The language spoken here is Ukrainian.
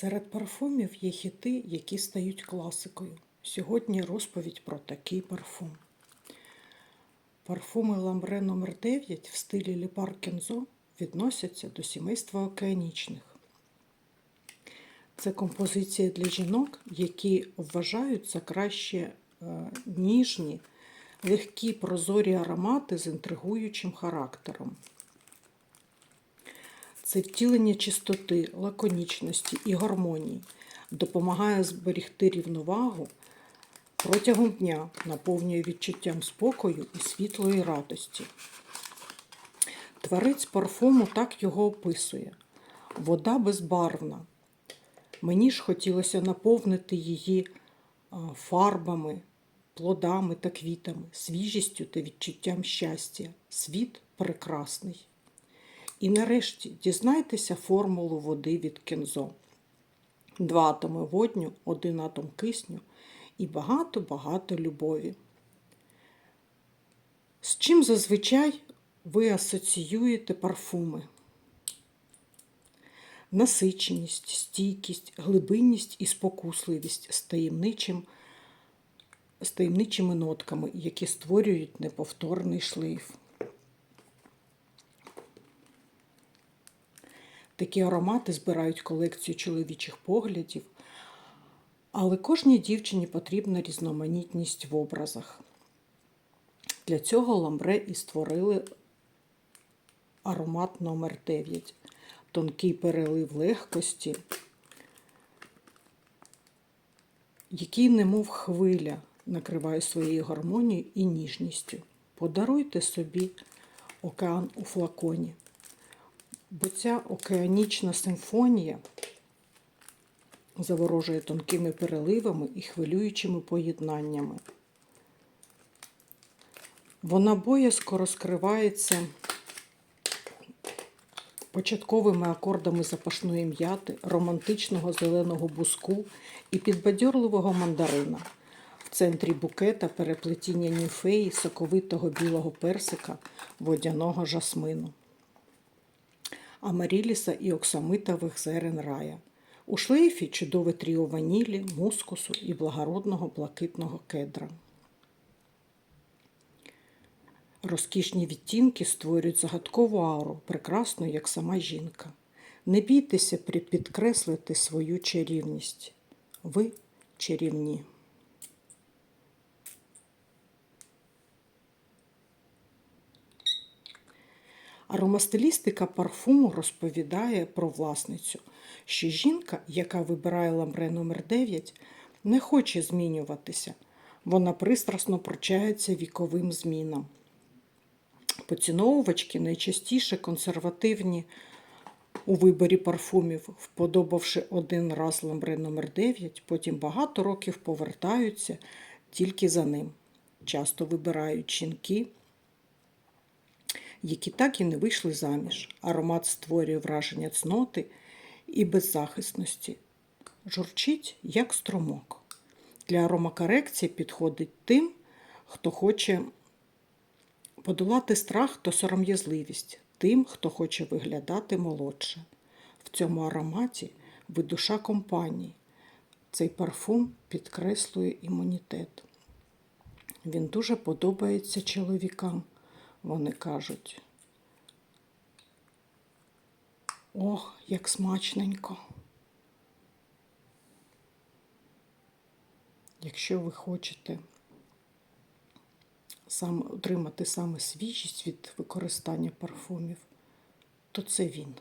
Серед парфумів є хіти, які стають класикою. Сьогодні розповідь про такий парфум. Парфуми Ламбре номер 9 в стилі Ліпар Кензо відносяться до сімейства океанічних. Це композиція для жінок, які вважають за краще е, ніжні, легкі прозорі аромати з інтригуючим характером. Це втілення чистоти, лаконічності і гармонії допомагає зберегти рівновагу протягом дня, наповнює відчуттям спокою і світлої радості. Творець парфуму так його описує: вода безбарвна. Мені ж хотілося наповнити її фарбами, плодами та квітами, свіжістю та відчуттям щастя. Світ прекрасний. І нарешті дізнайтеся формулу води від кензо. Два атоми водню, один атом кисню і багато-багато любові. З чим зазвичай ви асоціюєте парфуми? Насиченість, стійкість, глибинність і спокусливість з, таємничим, з таємничими нотками, які створюють неповторний шлейф. Такі аромати збирають колекцію чоловічих поглядів, але кожній дівчині потрібна різноманітність в образах. Для цього ламбре і створили аромат номер 9 тонкий перелив легкості, який, немов хвиля, накриває своєю гармонією і ніжністю. Подаруйте собі океан у флаконі. Бо ця океанічна симфонія заворожує тонкими переливами і хвилюючими поєднаннями. Вона боязко розкривається початковими акордами запашної м'яти, романтичного зеленого буску і підбадьорливого мандарина. В центрі букета переплетіння німфеї, соковитого білого персика, водяного жасмину. Амаріліса і оксамитових зерен рая. У шлейфі чудове тріо ванілі, мускусу і благородного блакитного кедра. Розкішні відтінки створюють загадкову ауру, прекрасну, як сама жінка. Не бійтеся підкреслити свою чарівність. Ви чарівні. Аромастилістика парфуму розповідає про власницю, що жінка, яка вибирає ламбре номер 9 не хоче змінюватися. Вона пристрасно прочається віковим змінам. Поціновувачки найчастіше консервативні у виборі парфумів, вподобавши один раз ламбре номер 9 потім багато років повертаються тільки за ним. Часто вибирають жінки, які так і не вийшли заміж. Аромат створює враження цноти і беззахисності. Журчить, як струмок. Для аромакорекції підходить тим, хто хоче подолати страх та сором'язливість, тим, хто хоче виглядати молодше. В цьому ароматі ви душа компанії. Цей парфум підкреслює імунітет. Він дуже подобається чоловікам. Вони кажуть. Ох, як смачненько. Якщо ви хочете сам, отримати саме свіжість від використання парфумів, то це він.